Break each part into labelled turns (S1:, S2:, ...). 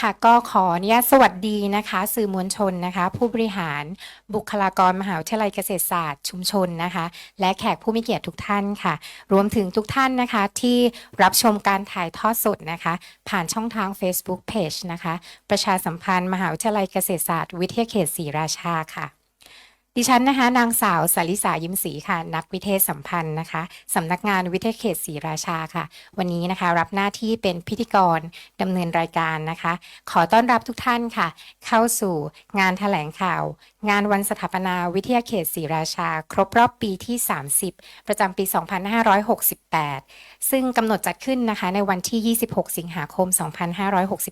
S1: ค่ะก็ขออนุญาตสวัสดีนะคะ สื่อมวลชนนะคะ ผู้บริหารบุคลากรมหาวิทยาลัยเกษตรศาสตร์ชุมชนนะคะ และแขกผู้มีเกียรติทุกท่านค่ะ รวมถึงทุกท่านนะคะที่รับชมการถ่ายทอดสดนะคะ ผ่านช่องทาง Facebook Page นะคะ ประชาสัมพันธ์ มหาวิทยาลัยเกษตรศาสตร์ วิทยาเขตศรีราชาค่ะ ดิฉันนะคะนางสาวสาริสายิ้มศรีค่ะ นักวิเทศสัมพันธ์นะคะสำนักงานวิเทศเขตศรีราชาค่ะ วันนี้นะคะรับหน้าที่เป็นพิธีกรดำเนินรายการนะคะ ขอต้อนรับทุกท่านค่ะ เข้าสู่งานแถลงข่าว งานวันสถาปนาวิทยาเขตศรีราชา ครบรอบปีที่ 30 ประจำปี 2568 ซึ่งกำหนดจัดขึ้นนะคะในวันที่ 26 สิงหาคม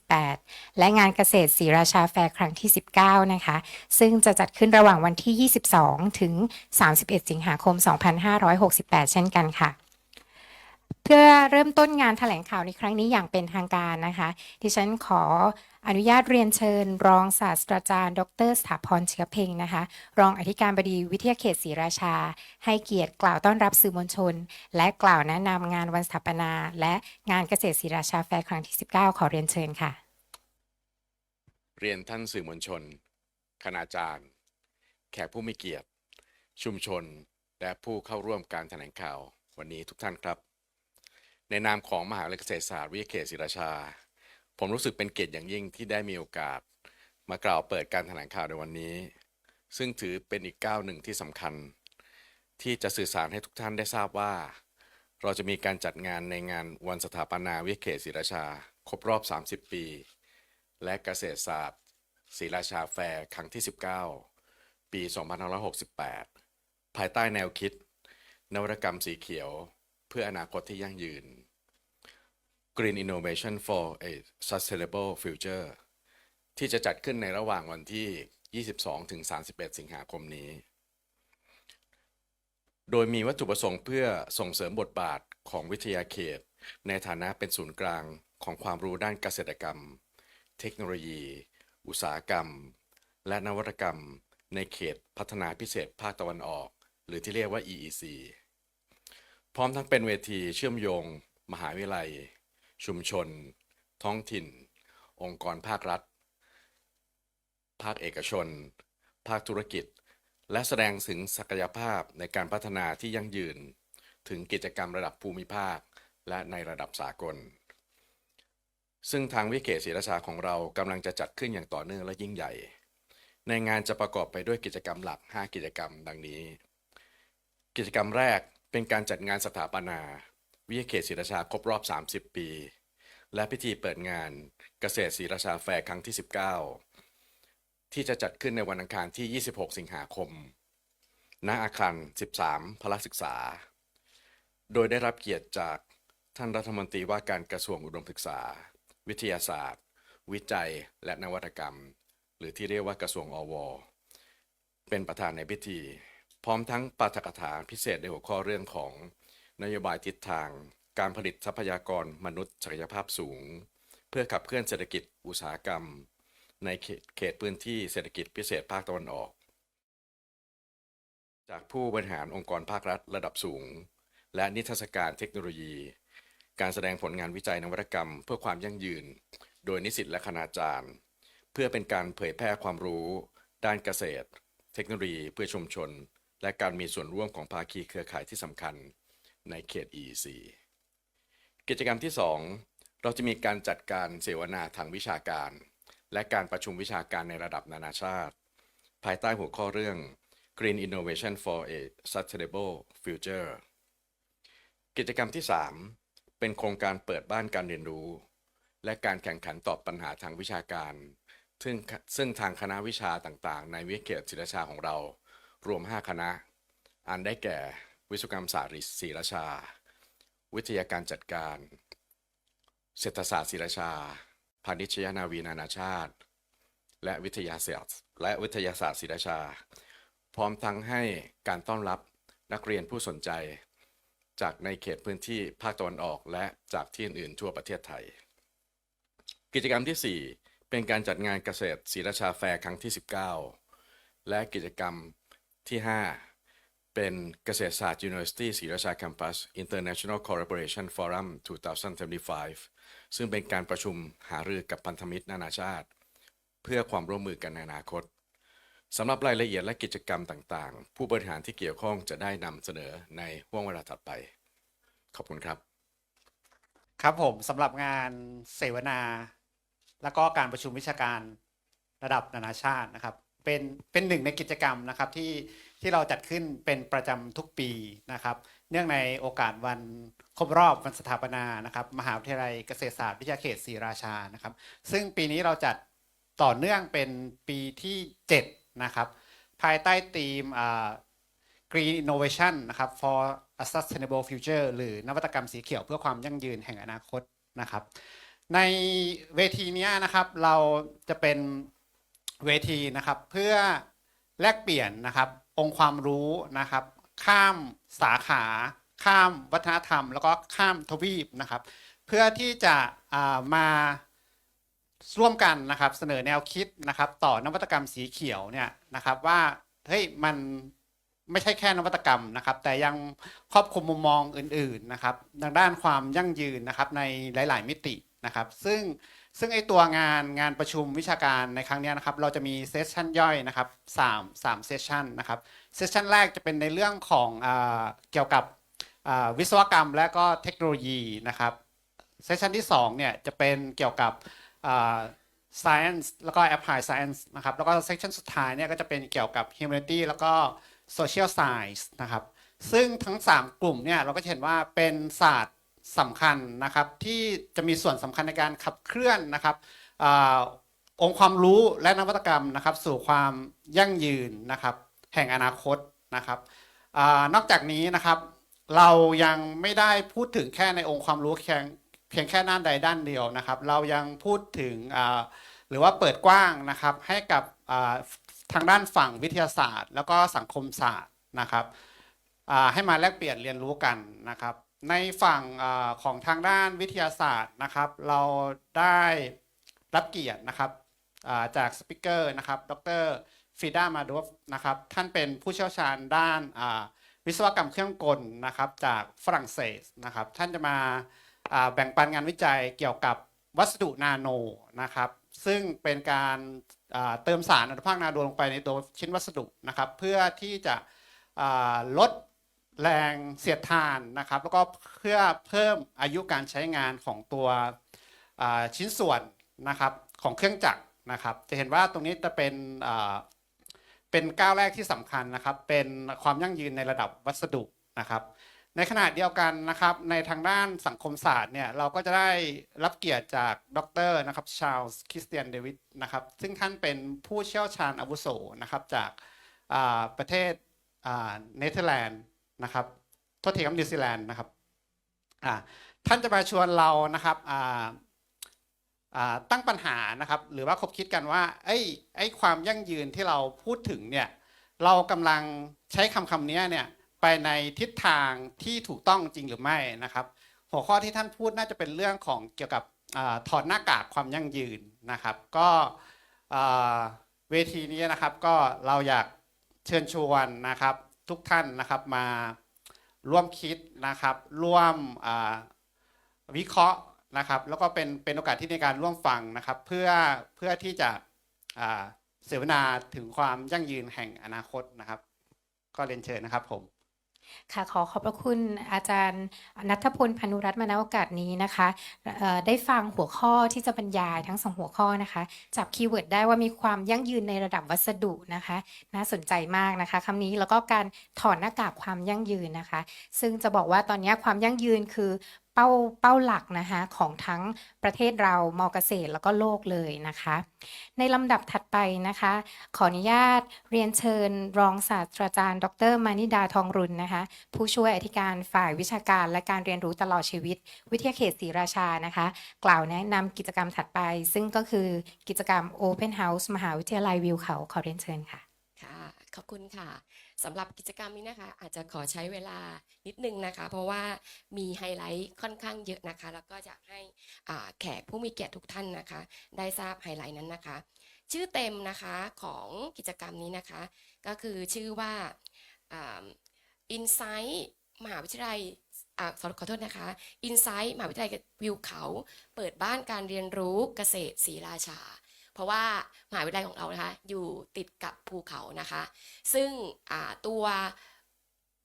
S1: 2568 และงานเกษตรศรีราชาแฟร์ครั้งที่ 19 นะคะ ซึ่งจะจัดขึ้นระหว่างวันที่ 22 ถึง 31 สิงหาคม 2568 เช่นกันค่ะเพื่อเริ่มต้นงานแถลงข่าวในครั้งนี้อย่างเป็นทางการนะคะ ดิฉันขอ อนุญาตเรียนเชิญ รองศาสตราจารย์ ดรสถาพรเชื้อเพ็งนะคะ รองอธิการบดีวิทยาเขตศรีราชา ให้เกียรติกล่าวต้อนรับสื่อมวลชน และกล่าวแนะนำงานวันสถาปนา และงานเกษตรศรีราชาแฟร์ครั้งที่ 19 ขอเรียนเชิญค่ะ
S2: เรียนท่านสื่อมวลชน คณาจารย์ แขกผู้มีเกียรติ ชุมชน และผู้เข้าร่วมการแถลงข่าววันนี้ทุกท่านครับ ในนามของมหาวิทยาลัยเกษตรศาสตร์วิทยาเขตศรีราชา ผมรู้สึกเป็นเกียรติอย่างยิ่งที่ได้มีโอกาส มากล่าวเปิดการแถลงข่าวในวันนี้ ซึ่งถือเป็นอีกก้าวหนึ่งที่สำคัญ ที่จะสื่อสารให้ทุกท่านได้ทราบว่า เราจะมีการจัดงานในงานวันสถาปนาวิทยาเขตศรีราชา ครบรอบ 30 ปี และเกษตรศาสตร์ศรีราชาแฟร์ครั้งที่ 19 ปี 2568 ภายใต้แนวคิด นวัตกรรมสีเขียว เพื่ออนาคตที่ยั่งยืน Green Innovation for a Sustainable Future ที่จะจัดขึ้นในระหว่างวันที่ 22-31 สิงหาคมนี้ โดยมีวัตถุประสงค์เพื่อส่งเสริมบทบาทของวิทยาเขต ในฐานะเป็นศูนย์กลางของความรู้ด้านเกษตรกรรม เทคโนโลยี อุตสาหกรรม และนวัตกรรม ในเขตพัฒนาพิเศษภาคตะวันออก หรือที่เรียกว่า EEC พร้อมทั้งเป็นเวทีเชื่อมโยง มหาวิทยาลัย ชุมชน ท้องถิ่น องค์กรภาครัฐ ภาคเอกชน ภาคธุรกิจ และแสดงถึงศักยภาพในการพัฒนาที่ยั่งยืน ถึงกิจกรรมระดับภูมิภาค และในระดับสากล ซึ่งทางวิเกตศรีราชาของเรากำลังจะจัดขึ้นอย่างต่อเนื่องและยิ่งใหญ่ ในงานจะประกอบไปด้วยกิจกรรมหลัก 5 กิจกรรมดังนี้ กิจกรรมแรกเป็นการจัดงานสถาปนา วิทยาเขตศรีราชาครบรอบ 30 ปี และพิธีเปิดงานเกษตรศรีราชาแฟร์ครั้งที่ 19 ที่จะจัดขึ้นในวันอังคารที่ 26 สิงหาคม ณ อาคาร 13 พละศึกษา โดยได้รับเกียรติจากท่านรัฐมนตรีว่าการกระทรวงอุดมศึกษา วิทยาศาสตร์ วิจัย และนวัตกรรม หรือที่เรียกว่ากระทรวงอว เป็นประธานในพิธี พร้อมทั้งปาฐกถาพิเศษในหัวข้อเรื่องของ นโยบายทิศทาง การผลิตทรัพยากรมนุษย์ศักยภาพสูง เพื่อขับเคลื่อนเศรษฐกิจอุตสาหกรรม ในเขตพื้นที่เศรษฐกิจพิเศษภาคตะวันออก จากผู้บริหารองค์กรภาครัฐระดับสูง และนิทรรศการเทคโนโลยี การแสดงผลงานวิจัยนวัตกรรม เพื่อความยั่งยืน โดยนิสิตและคณาจารย์ เพื่อเป็นการเผยแพร่ความรู้ ด้านเกษตร เทคโนโลยีเพื่อชุมชน และการมีส่วนร่วมของภาคีเครือข่ายที่สำคัญ ในเขต EEC กิจกรรมที่ 2 เราจะมีการจัดการเสวนาทางวิชาการ และการประชุมวิชาการในระดับนานาชาติ ภายใต้หัวข้อเรื่อง Green Innovation for a Sustainable Future กิจกรรมที่ 3 เป็นโครงการเปิดบ้านการเรียนรู้ และการแข่งขันตอบปัญหาทางวิชาการ ซึ่งซึ่งทางคณะวิชาต่างๆ ในวิเขตศิลชาของเรา รวม 5 คณะ อันได้แก่ วิศวกรรมศาสตร์ศรีราชา วิทยาการจัดการ เศรษฐศาสตร์ศรีราชา พาณิชยนาวีนานาชาติ และวิทยาศาสตร์และวิทยาศาสตร์ศรีราชา พร้อมทั้งให้การต้อนรับนักเรียนผู้สนใจ จากในเขตพื้นที่ภาคตะวันออกและจากที่อื่นๆทั่วประเทศไทย กิจกรรมที่ 4 เป็นการจัดงานเกษตรศรีราชาแฟร์ครั้งที่ 19 และกิจกรรมที่ 5 เป็นเกษตรศาสตร์ University ศรีราชา Campus International Collaboration Forum 2075 ซึ่งเป็นการประชุมหารือกับพันธมิตรนานาชาติ เพื่อความร่วมมือกันในอนาคตสำหรับรายละเอียดและกิจกรรมต่างๆ ผู้บริหารที่เกี่ยวข้องจะได้นำเสนอในห่วงเวลาถัดไป ขอบคุณครับ
S3: ครับผมสำหรับงานเสวนา แล้วก็การประชุมวิชาการระดับนานาชาตินะครับ เป็นเป็นหนึ่งในกิจกรรมนะครับที่ ที่เราจัดขึ้นเป็นประจำทุกปีนะครับ เนื่องในโอกาสวันครบรอบวันสถาปนานะครับ มหาวิทยาลัยเกษตรศาสตร์วิทยาเขตศรีราชานะครับ ซึ่งปีนี้เราจัดต่อเนื่องเป็นปีที่ 7 นะครับ ภายใต้ธีม Green Innovation นะครับ for a Sustainable Future หรือนวัตกรรมสีเขียวเพื่อความยั่งยืนแห่งอนาคตนะครับ ในเวทีนี้นะครับเราจะเป็นเวทีนะครับเพื่อแลกเปลี่ยนนะครับ องค์ความรู้นะครับ ข้ามสาขา ข้ามวัฒนธรรม แล้วก็ข้ามทวีปนะครับ เพื่อที่จะามาร่วมกันนะครับเสนอแนวคิดนะครับ ต่อนวัตกรรมสีเขียวเนี่ยนะครับว่าเฮ้ยมันไม่ใช่แค่นวัตกรรมนะครับ แต่ยังครอบคลุมมุมมองอื่น ๆนะครับทางด้านความยั่งยืนนะครับในหลาย ๆ มิตินะครับ ซึ่ง ซึ่งไอตัวงานงานประชุมวิชาการในครั้งนี้นะครับ เราจะมีเซสชันย่อยนะครับสามสามเซสชันนะครับ เซสชันแรกจะเป็นในเรื่องของอเกี่ยวกับวิศวกรรมและก็เทคโนโลยีนะครับ เซสชันที่สองเนี่ยจะเป็นเกี่ยวกับ science แล้วก็ applied science นะครับ แล้วก็เซสชันสุดท้ายเนี่ยก็จะเป็นเกี่ยวกับ humanity แล้วก็ social science นะครับ ซึ่งทั้ง 3 กลุ่มเนี่ยเราก็เห็นว่าเป็นศาสตร์ สำคัญนะครับที่จะมีส่วนสำคัญในการขับเคลื่อนนะครับอองค์ความรู้และนวัตกรรมนะครับ สู่ความยั่งยืนนะครับ แห่งอนาคตนะครับอนอกจากนี้นะครับ เรายังไม่ได้พูดถึงแค่ในองค์ความรู้เพียงเพียงแค่ด้านใดด้านเดียวนะครับ เรายังพูดถึงหรือว่าเปิดกว้างนะครับให้กับทางด้านฝั่งวิทยาศาสตร์ แล้วก็สังคมศาสตร์นะครับให้มาแลกเปลี่ยนเรียนรู้กันนะครับ ในฝั่งอของทางด้านวิทยาศาสตร์นะครับ เราได้รับเกียรตินะครับจากสปิเกอร์นะครับ ดรฟิดามาดฟนะครับ ท่านเป็นผู้เชี่ยวชาญด้านวิศวกรรมเครื่องกลนะครับ จากฝรั่งเศสนะครับ ท่านจะมาแบ่งปันงานวิจัยเกี่ยวกับวัสดุนาโนนะครับ ซึ่งเป็นการเติมสารอนุภาคนาโนลงไปในตัวชิ้นวัสดุนะครับ เพื่อที่จะลด แรงเสียดทานนะครับ แล้วก็เพื่อเพิ่มอายุการใช้งานของตัวชิ้นส่วนนะครับของเครื่องจักรนะครับ จะเห็นว่าตรงนี้จะเป็นเป็นก้าวแรกที่สำคัญนะครับ เป็นความยั่งยืนในระดับวัสดุนะครับ ในขณะเดียวกันนะครับ ในทางด้านสังคมศาสตร์เนี่ยเราก็จะได้รับเกียรติจากดรนะครับชาลส์คริสเตียนเดวิดนะครับ ซึ่งท่านเป็นผู้เชี่ยวชาญอาวุโสนะครับจากประเทศเนเธอร์แลนด์ นะครับโทษทีครับนิวซีแลนด์นะครับท่านจะมาชวนเรานะครับตั้งปัญหานะครับ หรือว่าคบคิดกันว่าไอ้ไอ้ความยั่งยืนที่เราพูดถึงเนี่ยเรากำลังใช้คำคำนี้เนี่ยไปในทิศทางที่ถูกต้องจริงหรือไม่นะครับ หัวข้อที่ท่านพูดน่าจะเป็นเรื่องของเกี่ยวกับอถอดหน้ากากความยั่งยืนนะครับ ก็เวทีนี้นะครับก็เราอยากเชิญชวนนะครับ ทุกท่านนะครับมาร่วมคิดนะครับ ร่วมวิเคราะห์นะครับ แล้วก็เป็นเป็นโอกาสที่ในการร่วมฟังนะครับ เพื่อเพื่อที่จะเสวนาถึงความยั่งยืนแห่งอนาคตนะครับ ก็เรียนเชิญนะครับผม
S1: ค่ะขอขอบพระคุณอาจารย์นัทพลพานุรัตน์มาณโอกาสนี้นะคะได้ฟังหัวข้อที่จะบรรยายทั้งสองหัวข้อนะคะจับคีย์เวิร์ดได้ว่ามีความยั่งยืนในระดับวัสดุนะคะ น่าสนใจมากนะคะคำนี้แล้วก็การถอดหน้ากากความยั่งยืนนะคะ ซึ่งจะบอกว่าตอนนี้ความยั่งยืนคือ เป้าเป้าหลักนะคะของทั้งประเทศเรามอเกษตรแล้วก็โลกเลยนะคะ ในลำดับถัดไปนะคะ ขออนุญาตเรียนเชิญรองศาสตราจารย์ ดรมานิดาทองรุนนะคะ ผู้ช่วยอธิการฝ่ายวิชาการและการเรียนรู้ตลอดชีวิต วิทยาเขตศรีราชานะคะ กล่าวแนะนำกิจกรรมถัดไป ซึ่งก็คือกิจกรรม Open House มหาวิทยาลัยวิวเขาขอเรียนเชิญค่ะ
S4: ค่ะ ขอบคุณค่ะ สำหรับกิจกรรมนี้นะคะ อาจจะขอใช้เวลานิดนึงนะคะ เพราะว่ามีไฮไลท์ค่อนข้างเยอะนะคะ แล้วก็อยากให้แขกผู้มีเกียรติทุกท่านนะคะ ได้ทราบไฮไลท์นั้นนะคะ ชื่อเต็มนะคะของกิจกรรมนี้นะคะ ก็คือชื่อว่าอ่า Insight มหาวิทยาลัยอ่าขอขอโทษนะคะ Insight มหาวิทยาลัยวิวเขา เปิดบ้านการเรียนรู้เกษตรศรีราชา เพราะว่ามหาวิทยาลัยของเรานะคะอยู่ติดกับภูเขานะคะ ซึ่งตัว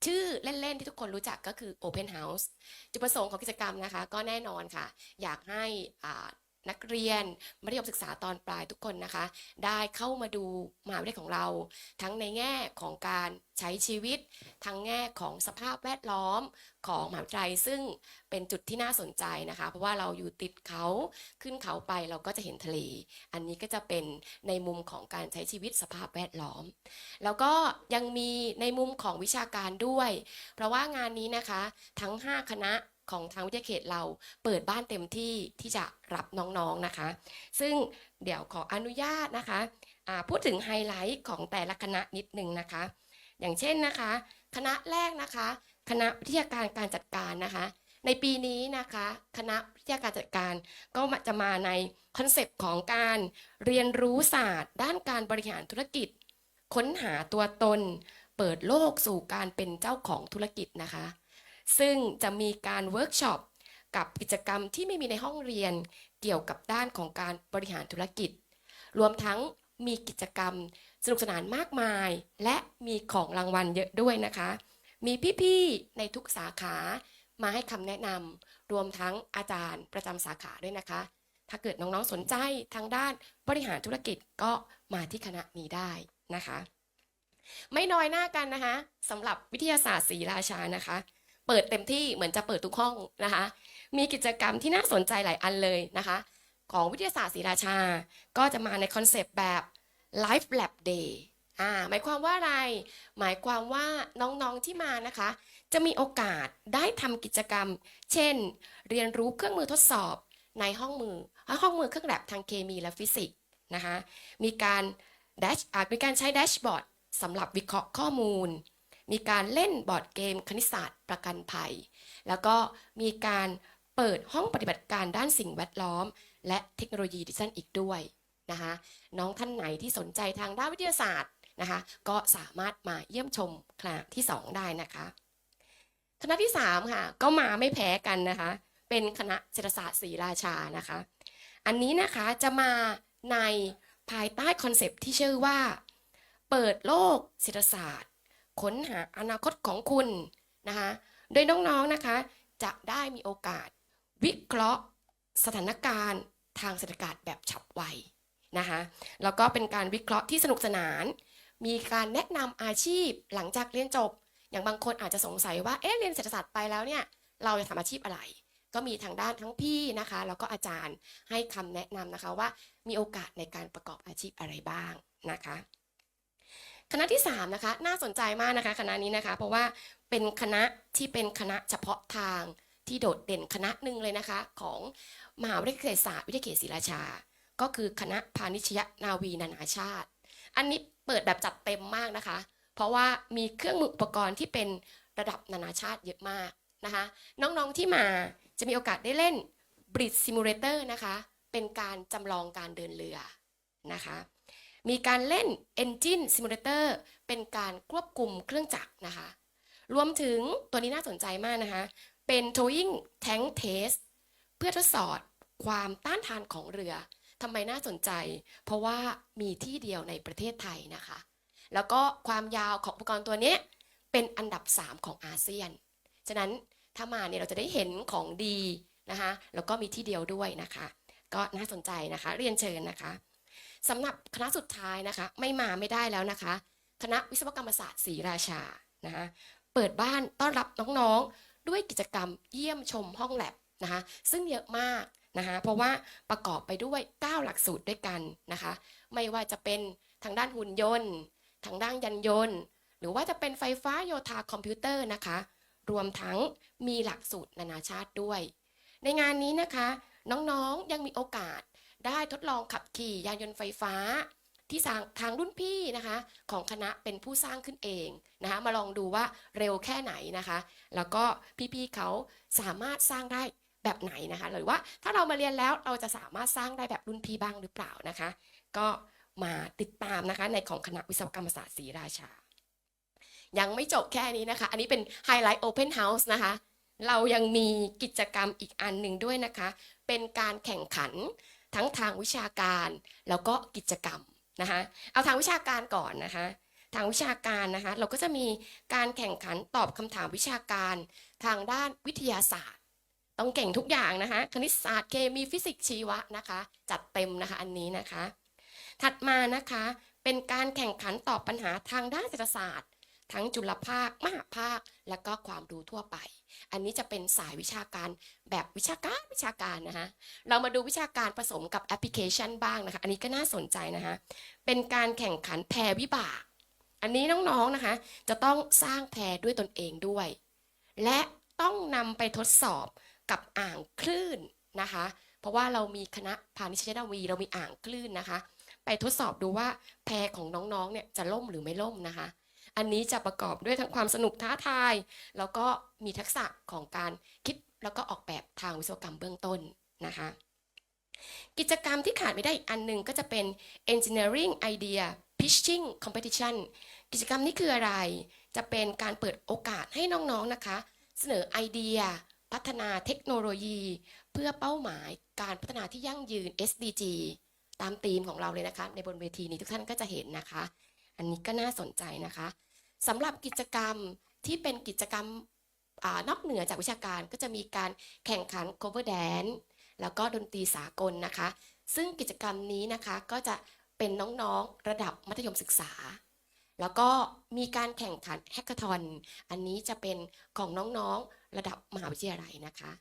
S4: ชื่อเล่น ๆ ที่ทุกคนรู้จักก็คือ Open House จุดประสงค์ของกิจกรรมนะคะ ก็แน่นอนค่ะ อยากให้อา นักเรียนมัธยมศึกษาตอนปลายทุกคนนะคะ ได้เข้ามาดูมหาวิทยาลัยของเรา ทั้งในแง่ของการใช้ชีวิต ทั้งแง่ของสภาพแวดล้อมของมหาวิทยาลัยซึ่งเป็นจุดที่น่าสนใจนะคะ เพราะว่าเราอยู่ติดเขาขึ้นเขาไปเราก็จะเห็นทะเล อันนี้ก็จะเป็นในมุมของการใช้ชีวิตสภาพแวดล้อม แล้วก็ยังมีในมุมของวิชาการด้วย เพราะว่างานนี้นะคะทั้ง 5 คณะ ของทางวิทยาเขตเราเปิดบ้านเต็มที่ที่จะรับน้องๆนะคะ ซึ่งเดี๋ยวขออนุญาตนะคะพูดถึงไฮไลท์ของแต่ละคณะนิดนึงนะคะ อย่างเช่นนะคะ คณะแรกนะคะ คณะวิทยาการการจัดการนะคะ ในปีนี้นะคะ คณะวิทยาการจัดการก็จะมาในคอนเซปต์ของการเรียนรู้ศาสตร์ ด้านการบริหารธุรกิจ ค้นหาตัวตน เปิดโลกสู่การเป็นเจ้าของธุรกิจนะคะ ซึ่งจะมีการเวิร์กช็อปกับกิจกรรมที่ไม่มีในห้องเรียนเกี่ยวกับด้านของการบริหารธุรกิจ รวมทั้งมีกิจกรรมสนุกสนานมากมาย และมีของรางวัลเยอะด้วยนะคะ มีพี่ๆในทุกสาขามาให้คำแนะนำรวมทั้งอาจารย์ประจำสาขาด้วยนะคะ ถ้าเกิดน้องๆสนใจทางด้านบริหารธุรกิจก็มาที่คณะนี้ได้นะคะ ไม่น้อยหน้ากันนะคะสำหรับวิทยาศาสตร์ศรีราชานะคะ เปิดเต็มที่เหมือนจะเปิดทุกห้องนะคะ มีกิจกรรมที่น่าสนใจหลายอันเลยนะคะ ของวิทยาศาสตร์ศรีราชา ก็จะมาในคอนเซปต์แบบ Life Lab Day อ่าหมายความว่าอะไร หมายความว่าน้องๆที่มานะคะ จะมีโอกาสได้ทำกิจกรรม เช่น เรียนรู้เครื่องมือทดสอบในห้องมือ ห้องมือเครื่องแลบทางเคมีและฟิสิกส์นะคะ มีการแดชอ่ามีการใช้แดชบอร์ดสำหรับวิเคราะห์ข้อมูล มีการเล่นบอร์ดเกมคณิตศาสตร์ประกันภัย แล้วก็มีการเปิดห้องปฏิบัติการด้านสิ่งแวดล้อม และเทคโนโลยีดิจิทัลอีกด้วยนะคะน้องท่านไหนที่สนใจทางด้านวิทยาศาสตร์นะคะก็สามารถมาเยี่ยมชมคณะที่ 2 ได้นะคะคณะที่3ค่ะก็มาไม่แพ้กันนะคะเป็นคณะเศรษฐศาสตร์ศรีราชานะคะ อันนี้นะคะจะมาในภายใต้คอนเซปที่ชื่อว่า เปิดโลกเศรษฐศาสตร์ ค้นหาอนาคตของคุณนะคะโดยน้องๆนะคะ จะได้มีโอกาส วิเคราะห์สถานการณ์ทางเศรษฐศาสตร์แบบฉับไวนะคะแล้วก็เป็นการวิเคราะห์ที่สนุกสนาน มีการแนะนำอาชีพหลังจากเรียนจบ อย่างบางคนอาจจะสงสัยว่าเอ๊ะเรียนเศรษฐศาสตร์ไปแล้วเนี่ยเราจะทำอาชีพอะไร ก็มีทางด้านทั้งพี่นะคะ แล้วก็อาจารย์ให้คำแนะนำนะคะว่ามีโอกาสในการประกอบอาชีพอะไรบ้างนะคะ คณะที่3นะคะน่าสนใจมากนะคะคณะนี้นะคะ เพราะว่าเป็นคณะที่เป็นคณะเฉพาะทางที่โดดเด่นคณะหนึ่งเลยนะคะ ของมหาวิทยาลัยเกษตรศาสตร์วิทยาเขตศรีราชา ก็คือคณะพาณิชยนาวีนานาชาติ อันนี้เปิดแบบจัดเต็มมากนะคะ เพราะว่ามีเครื่องมืออุปกรณ์ที่เป็นระดับนานาชาติเยอะมากนะคะ น้องๆที่มาจะมีโอกาสได้เล่น Bridge Simulator นะคะ เป็นการจำลองการเดินเรือนะคะ มีการเล่น Engine Simulator เป็นการควบคุมเครื่องจักรนะคะ รวมถึงตัวนี้น่าสนใจมากนะคะ เป็น Towing Tank Test เพื่อทดสอบความต้านทานของเรือทำไมน่าสนใจ เพราะว่ามีที่เดียวในประเทศไทยนะคะ แล้วก็ความยาวของอุปกรณ์ตัวนี้เป็นอันดับ 3 ของอาเซียน ฉะนั้นถ้ามาเนี่ยเราจะได้เห็นของดีนะคะ แล้วก็มีที่เดียวด้วยนะคะ ก็น่าสนใจนะคะ เรียนเชิญนะคะ สำหรับคณะสุดท้ายนะคะ ไม่มาไม่ได้แล้วนะคะ คณะวิศวกรรมศาสตร์ศรีราชานะคะเปิดบ้านต้อนรับน้องๆ ด้วยกิจกรรมเยี่ยมชมห้องแลบนะคะซึ่งเยอะมากนะคะเพราะว่าประกอบไปด้วย 9 หลักสูตรด้วยกันนะคะ ไม่ว่าจะเป็นทางด้านหุ่นยนต์ ทางด้านยันยนต์ หรือว่าจะเป็นไฟฟ้าโยธาคอมพิวเตอร์นะคะ รวมทั้งมีหลักสูตรนานาชาติด้วย ในงานนี้นะคะ น้องๆยังมีโอกาส ได้ทดลองขับขี่ยานยนต์ไฟฟ้า ที่ทางทางรุ่นพี่นะคะ ของคณะเป็นผู้สร้างขึ้นเองนะคะมาลองดูว่าเร็วแค่ไหนนะคะ แล้วก็พี่ๆเขาสามารถสร้างได้แบบไหนนะคะหรือว่าถ้าเรามาเรียนแล้วเราจะสามารถสร้างได้แบบรุ่นพี่บ้างหรือเปล่านะคะ ก็มาติดตามนะคะในของคณะวิศวกรรมศาสตร์ศรีราชา ยังไม่จบแค่นี้นะคะ อันนี้เป็นไฮไลท์โอเพนเฮาส์นะคะ เรายังมีกิจกรรมอีกอันหนึ่งด้วยนะคะ เป็นการแข่งขัน ทั้งทางวิชาการแล้วก็กิจกรรมนะคะเอาทางวิชาการก่อนนะคะทางวิชาการนะคะเราก็จะมีการแข่งขันตอบคำถามวิชาการทางด้านวิทยาศาสตร์ ต้องเก่งทุกอย่างนะคะคณิตศาสตร์เคมีฟิสิกส์ชีวะนะคะจัดเต็มนะคะอันนี้นะคะ ถัดมานะคะเป็นการแข่งขันตอบปัญหาทางด้านเศรษฐศาสตร์ ทั้งจุลภาคมหาภาค และก็ความรู้ทั่วไป อันนี้จะเป็นสายวิชาการแบบวิชาการวิชาการนะคะเรามาดูวิชาการผสมกับแอปพลิเคชันบ้างนะคะ อันนี้ก็น่าสนใจนะคะ เป็นการแข่งขันแพรวิบาก อันนี้น้องๆนะคะ จะต้องสร้างแพรด้วยตนเองด้วย และต้องนำไปทดสอบกับอ่างคลื่นนะคะ เพราะว่าเรามีคณะพาณิชยนาวี เรามีอ่างคลื่นนะคะ ไปทดสอบดูว่าแพรของน้องๆเนี่ยจะล่มหรือไม่ล่มนะคะ อันนี้จะประกอบด้วยทั้งความสนุกท้าทาย แล้วก็มีทักษะของการคิดแล้วก็ออกแบบทางวิศวกรรมเบื้องต้นนะคะกิจกรรมที่ขาดไม่ได้อีกอันหนึ่งก็จะเป็น engineering idea pitching competition กิจกรรมนี้คืออะไร จะเป็นการเปิดโอกาสให้น้องๆนะคะ เสนอไอเดีย พัฒนาเทคโนโลยี เพื่อเป้าหมายการพัฒนาที่ยั่งยืน SDG ตามธีมของเราเลยนะคะ ในบนเวทีนี้ทุกท่านก็จะเห็นนะคะ อันนี้ก็น่าสนใจนะคะ สำหรับกิจกรรมที่เป็นกิจกรรมอนอกเหนือจากวิชาการก็จะมีการแข่งขัน cover dance แล้วก็ดนตรีสากลนะคะ ซึ่งกิจกรรมนี้นะคะก็จะเป็นน้องๆระดับมัธยมศึกษา แล้วก็มีการแข่งขันแฮกเกอร์ทอน อันนี้จะเป็นของน้องๆระดับมหาวิทยาลัยนะคะ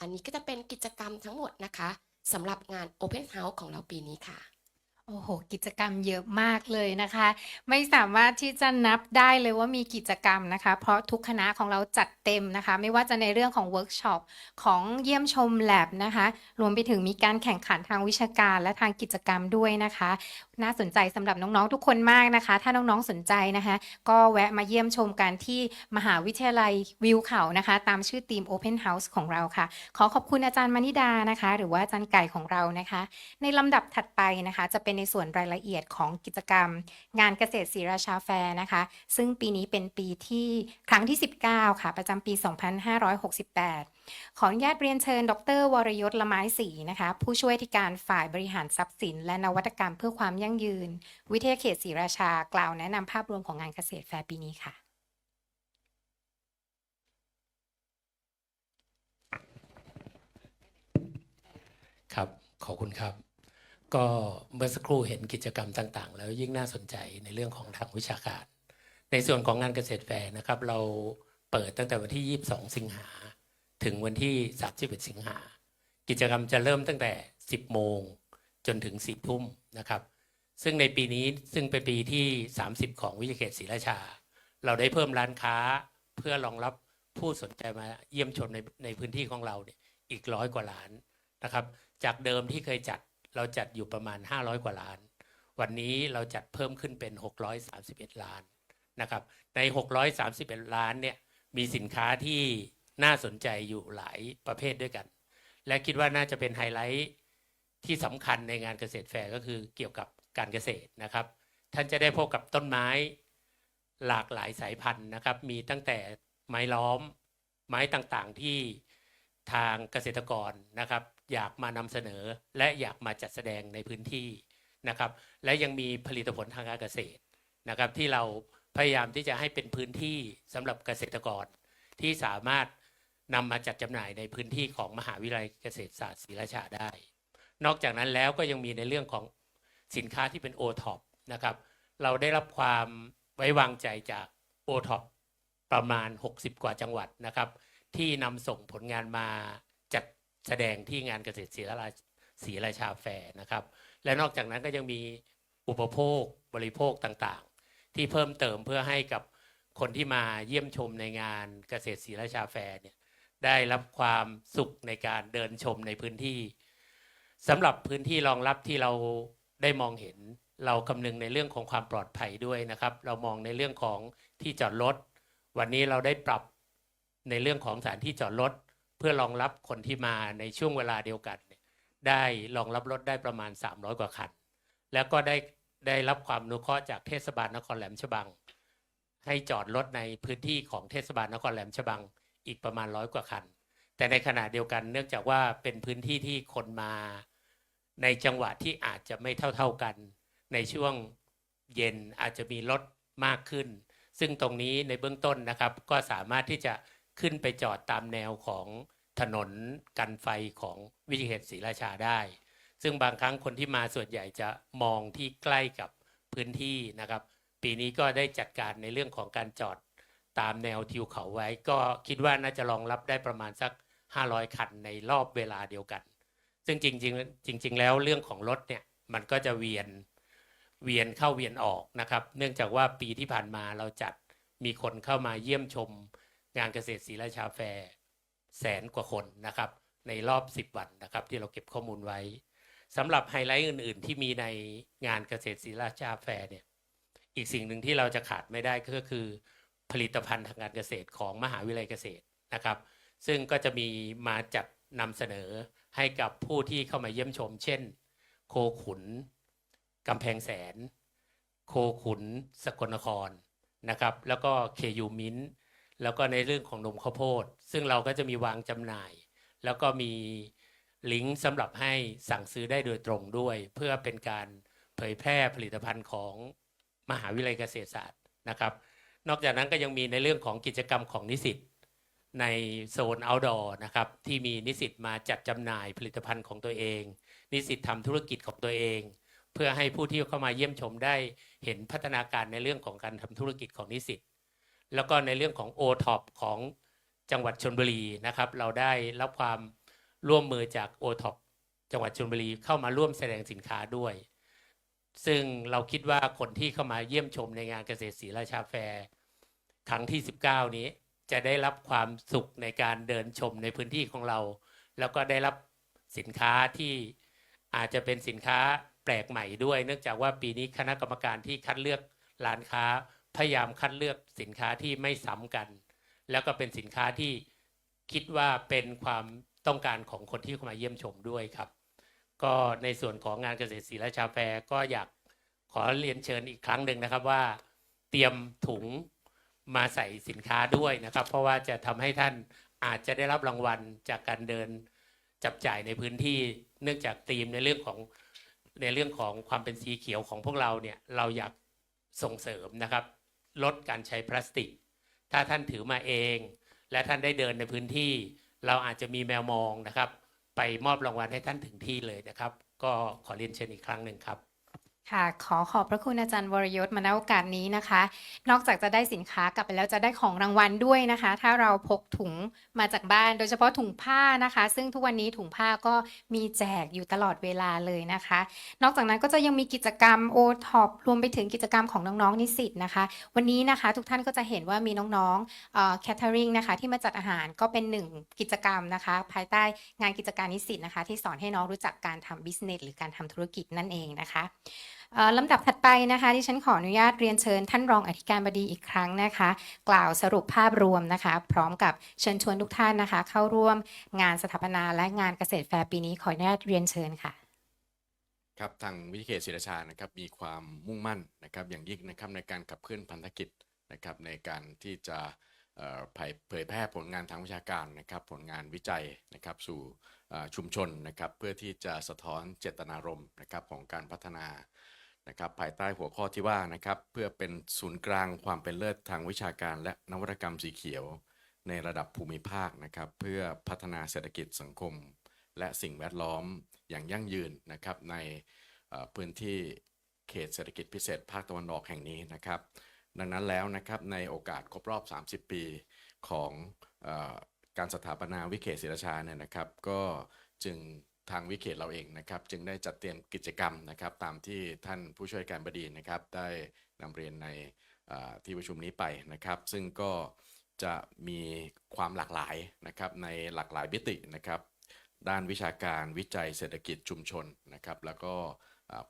S4: อันนี้ก็จะเป็นกิจกรรมทั้งหมดนะคะสำหรับงาน Open House ของเราปีนี้ค่ะ
S1: โอ้โห กิจกรรมเยอะมากเลยนะคะ ไม่สามารถที่จะนับได้เลยว่ามีกิจกรรมนะคะ เพราะทุกคณะของเราจัดเต็มนะคะ ไม่ว่าจะในเรื่องของเวิร์กช็อปของเยี่ยมชมแลบนะคะ รวมไปถึงมีการแข่งขันทางวิชาการและทางกิจกรรมด้วยนะคะ น่าสนใจสำหรับน้องๆทุกคนมากนะคะ ถ้าน้องๆสนใจนะคะ ก็แวะมาเยี่ยมชมกันที่มหาวิทยาลัยวิวเขานะคะ ตามชื่อทีม Open House ของเราค่ะ ขอขอบคุณอาจารย์มณิดานะคะ หรือว่าอาจารย์ไก่ของเรานะคะ ในลำดับถัดไปนะคะจะเป็นในส่วนรายละเอียดของกิจกรรม งานเกษตรศรีราชาแฟร์นะคะ ซึ่งปีนี้เป็นปีที่ครั้งที่ 19 ค่ะ ประจำปี 2568 ขออนุญาตเรียนเชิญ ดร วรยศละไม้ศรีนะคะ ผู้ช่วยที่การฝ่ายบริหารทรัพย์สิน และนวัตกรรมเพื่อความยั่งยืน วิทยาเขตศรีราชากล่าวแนะนำภาพรวมของงานเกษตรแฟร์ปีนี้ค่ะ
S5: ครับ ขอบคุณครับ ก็เมื่อสักครู่เห็นกิจกรรมต่าง ๆ แล้วยิ่งน่าสนใจในเรื่องของทางวิชาการ ในส่วนของงานเกษตรแฟร์นะครับ เราเปิดตั้งแต่วันที่ 22 สิงหา ถึงวันที่ 31 สิงหา กิจกรรมจะเริ่มตั้งแต่ 10 โมงจนถึง 4 ทุ่มนะครับ ซึ่งในปีนี้ซึ่งเป็นปีที่ 30 ของวิทยาเขตศรีราชา เราได้เพิ่มร้านค้าเพื่อรองรับผู้สนใจมาเยี่ยมชมในในพื้นที่ของเราเนี่ยอีกร้อยกว่าล้านนะครับ จากเดิมที่เคยจัด เราจัดอยู่ประมาณ 500 กว่าล้าน วันนี้เราจัดเพิ่มขึ้นเป็น 631 ล้านนะครับ ใน 631 ล้านเนี่ยมีสินค้าที่น่าสนใจอยู่หลายประเภทด้วยกัน และคิดว่าน่าจะเป็นไฮไลท์ที่สำคัญในงานเกษตรแฟร์ก็คือเกี่ยวกับการเกษตรนะครับ ท่านจะได้พบกับต้นไม้หลากหลายสายพันธุ์นะครับ มีตั้งแต่ไม้ล้อม ไม้ต่างๆที่ทางเกษตรกรนะครับ อยากมานำเสนอและอยากมาจัดแสดงในพื้นที่นะครับ และยังมีผลิตผลทางการเกษตรนะครับ ที่เราพยายามที่จะให้เป็นพื้นที่สำหรับเกษตรกร ที่สามารถนำมาจัดจำหน่ายในพื้นที่ของมหาวิทยาลัยเกษตรศาสตร์ศรีราชาได้ นอกจากนั้นแล้วก็ยังมีในเรื่องของสินค้าที่เป็น o t o p นะครับ เราได้รับความไว้วางใจจาก o t o p ปประมาณ 60 กว่าจังหวัดนะครับ ที่นำส่งผลงานมา แสดงที่งานเกษตรศรีราชศรีราชาแฟร์นะครับ และนอกจากนั้นก็ยังมีอุปโภคบริโภคต่างๆ ที่เพิ่มเติมเพื่อให้กับคนที่มาเยี่ยมชมในงานเกษตรศรีราชาแฟร์เนี่ยได้รับความสุขในการเดินชมในพื้นที่สำหรับพื้นที่รองรับที่เราได้มองเห็นเราคำนึงในเรื่องของความปลอดภัยด้วยนะครับ เรามองในเรื่องของที่จอดรถวันนี้เราได้ปรับในเรื่องของสถานที่จอดรถ เพื่อรองรับคนที่มาในช่วงเวลาเดียวกันได้รองรับรถได้ประมาณ 300 กว่าคัน แล้วก็ได้ได้รับความอนุเคราะห์จากเทศบาลนครแหลมฉบัง ให้จอดรถในพื้นที่ของเทศบาลนครแหลมฉบังอีกประมาณร้อยกว่าคัน แต่ในขณะเดียวกันเนื่องจากว่าเป็นพื้นที่ที่คนมาในจังหวะที่อาจจะไม่เท่า ๆกัน ในช่วงเย็นอาจจะมีรถมากขึ้น ซึ่งตรงนี้ในเบื้องต้นนะครับก็สามารถที่จะ ขึ้นไปจอดตามแนวของถนนกันไฟของวิทยาเขตศรีราชาได้ ซึ่งบางครั้งคนที่มาส่วนใหญ่จะมองที่ใกล้กับพื้นที่นะครับ ปีนี้ก็ได้จัดการในเรื่องของการจอดตามแนวทิวเขาไว้ ก็คิดว่าน่าจะรองรับได้ประมาณสัก 500 คันในรอบเวลาเดียวกัน ซึ่งจริงๆจริง ๆ แล้วเรื่องของรถเนี่ยมันก็จะเวียนเวียนเข้าเวียนออกนะครับ เนื่องจากว่าปีที่ผ่านมาเราจัดมีคนเข้ามาเยี่ยมชม งานเกษตรศรีราชาแฟร์แสนกว่าคนนะครับ ในรอบ 10 วันนะครับ ที่เราเก็บข้อมูลไว้สำหรับไฮไลท์อื่น ๆ ที่มีในงานเกษตรศรีราชาแฟร์เนี่ยอีกสิ่งหนึ่งที่เราจะขาดไม่ได้ก็คือผลิตภัณฑ์ทางการเกษตรของมหาวิทยาลัยเกษตรนะครับ ซึ่งก็จะมีมาจัดนำเสนอให้กับผู้ที่เข้ามาเยี่ยมชม เช่น โคขุนกำแพงแสน โคขุนสกลนครนะครับ แล้วก็เคยูมิน แล้วก็ในเรื่องของนมข้าวโพด ซึ่งเราก็จะมีวางจำหน่าย แล้วก็มีลิงก์สำหรับให้สั่งซื้อได้โดยตรงด้วย เพื่อเป็นการเผยแพร่ผลิตภัณฑ์ของมหาวิทยาลัยเกษตรศาสตร์นะครับ นอกจากนั้นก็ยังมีในเรื่องของกิจกรรมของนิสิตในโซน outdoor นะครับที่มีนิสิตมาจัดจำหน่ายผลิตภัณฑ์ของตัวเอง นิสิตทำธุรกิจของตัวเอง เพื่อให้ผู้ที่เข้ามาเยี่ยมชมได้เห็นพัฒนาการในเรื่องของการทำธุรกิจของนิสิต แล้วก็ในเรื่องของ o t o p ของจังหวัดชนบุรีนะครับ เราได้รับความร่วมมือจาก o t o p จังหวัดชลบุรีเข้ามาร่วมแสดงสินค้าด้วย ซึ่งเราคิดว่าคนที่เข้ามาเยี่ยมชมในงานเกษตรศรีราชาแฟร์ครั้งที่ 19 นี้ จะได้รับความสุขในการเดินชมในพื้นที่ของเรา แล้วก็ได้รับสินค้าที่อาจจะเป็นสินค้าแปลกใหม่ด้วย เนื่องจากว่าปีนี้คณะกรรมการที่คัดเลือกร้านค้า พยายามคัดเลือกสินค้าที่ไม่ซ้ำกัน แล้วก็เป็นสินค้าที่คิดว่าเป็นความต้องการของคนที่เข้ามาเยี่ยมชมด้วยครับ ก็ในส่วนของงานเกษตรศรีราชาแฟร์ก็อยากขอเรียนเชิญอีกครั้งหนึ่งนะครับว่า เตรียมถุงมาใส่สินค้าด้วยนะครับ เพราะว่าจะทำให้ท่านอาจจะได้รับรางวัลจากการเดินจับจ่ายในพื้นที่ เนื่องจากธีมในเรื่องของในเรื่องของความเป็นสีเขียวของพวกเราเนี่ยเราอยากส่งเสริมนะครับ ลดการใช้พลาสติก ถ้าท่านถือมาเอง และท่านได้เดินในพื้นที่ เราอาจจะมีแมวมองนะครับ ไปมอบรางวัลให้ท่านถึงที่เลยนะครับ ก็ขอเรียนเชิญอีกครั้งหนึ่งครับ
S1: ค่ะ ขอขอบพระคุณอาจารย์วรยศมาณโอกาสนี้นะคะ นอกจากจะได้สินค้ากลับไปแล้วจะได้ของรางวัลด้วยนะคะ ถ้าเราพกถุงมาจากบ้าน โดยเฉพาะถุงผ้านะคะ ซึ่งทุกวันนี้ถุงผ้าก็มีแจกอยู่ตลอดเวลาเลยนะคะ นอกจากนั้นก็จะยังมีกิจกรรมโอท็อปรวมไปถึงกิจกรรมของน้องๆนิสิตนะคะ วันนี้นะคะทุกท่านก็จะเห็นว่ามีน้องๆแคทเทอริงนะคะที่มาจัดอาหารก็เป็นหนึ่งกิจกรรมนะคะ ภายใต้งานกิจการนิสิตนะคะ ที่สอนให้น้องรู้จักการทำบิสเนสหรือการทำธุรกิจนั่นเองนะคะ ลำดับถัดไปนะคะที่ฉันขออนุญาตเรียนเชิญท่านรองอธิการบดีอีกครั้งนะคะ กล่าวสรุปภาพรวมนะคะ พร้อมกับเชิญชวนทุกท่านนะคะ เข้าร่วมงานสถาปนาและงานเกษตรแฟร์ปีนี้ขออนุญาตเรียนเชิญค่ะ
S2: ครับทางวิทยเขตศิริชานะครับมีความมุ่งมั่นนะครับอย่างยิ่งนะครับในการขับเคลื่อนพันธกิจนะครับในการที่จะเผยแพร่ผลงานทางวิชาการนะครับผลงานวิจัยนะครับสู่ชุมชนนะครับเพื่อที่จะสะท้อนเจตนารมณ์นะครับของการพัฒนา นะครับภายใต้หัวข้อที่ว่านะครับเพื่อเป็นศูนย์กลางความเป็นเลิศทางวิชาการ และนวัตกรรมสีเขียว ในระดับภูมิภาคนะครับเพื่อพัฒนาเศรษฐกิจสังคม และสิ่งแวดล้อมอย่างยั่งยืนนะครับในพื้นที่เขตเศรษฐกิจพิเศษภาคตะวันออกแห่งนี้นะครับ ดังนั้นแล้วนะครับในโอกาสครบรอบ 30 ปีของออการสถาปนาวิเขตศิราชาเนี่ยนะครับ ก็จึง ทางวิเขตเราเองนะครับ จึงได้จัดเตรียมกิจกรรมนะครับ ตามที่ท่านผู้ช่วยการบดีนะครับ ได้นำเรียนในที่ประชุมนี้ไปนะครับ ซึ่งก็จะมีความหลากหลายนะครับในหลากหลายมิตินะครับ ด้านวิชาการวิจัยเศรษฐกิจชุมชนนะครับ แล้วก็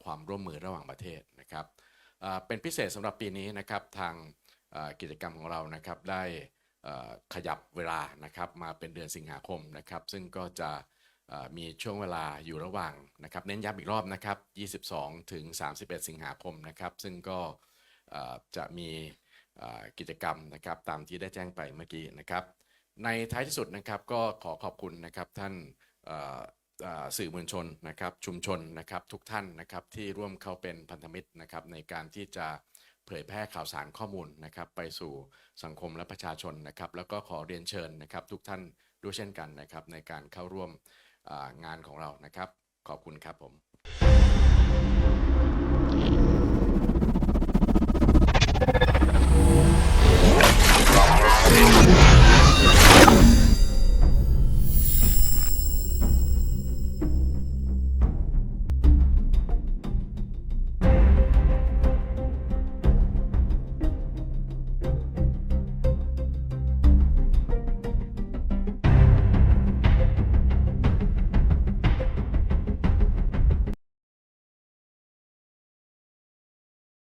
S2: ความร่วมมือระหว่างประเทศนะครับเป็นพิเศษสำหรับปีนี้นะครับทางกิจกรรมของเรานะครับได้ขยับเวลานะครับมาเป็นเดือนสิงหาคมนะครับ ซึ่งก็จะ มีช่วงเวลาอยู่ระหว่างนะครับเน้นย้ำอีกรอบนะครับ 22 ถึง 31 สิงหาคมนะครับ ซึ่งก็จะมีกิจกรรมนะครับตามที่ได้แจ้งไปเมื่อกี้นะครับ ในท้ายที่สุดนะครับก็ขอขอบคุณนะครับท่านสื่อมวลชนนะครับชุมชนนะครับทุกท่านนะครับที่ร่วมเข้าเป็นพันธมิตรนะครับในการที่จะเผยแพร่ข่าวสารข้อมูลนะครับไปสู่สังคมและประชาชนนะครับ แล้วก็ขอเรียนเชิญนะครับทุกท่านด้วยเช่นกันนะครับในการเข้าร่วม งานของเรานะครับ ขอบคุณครับผม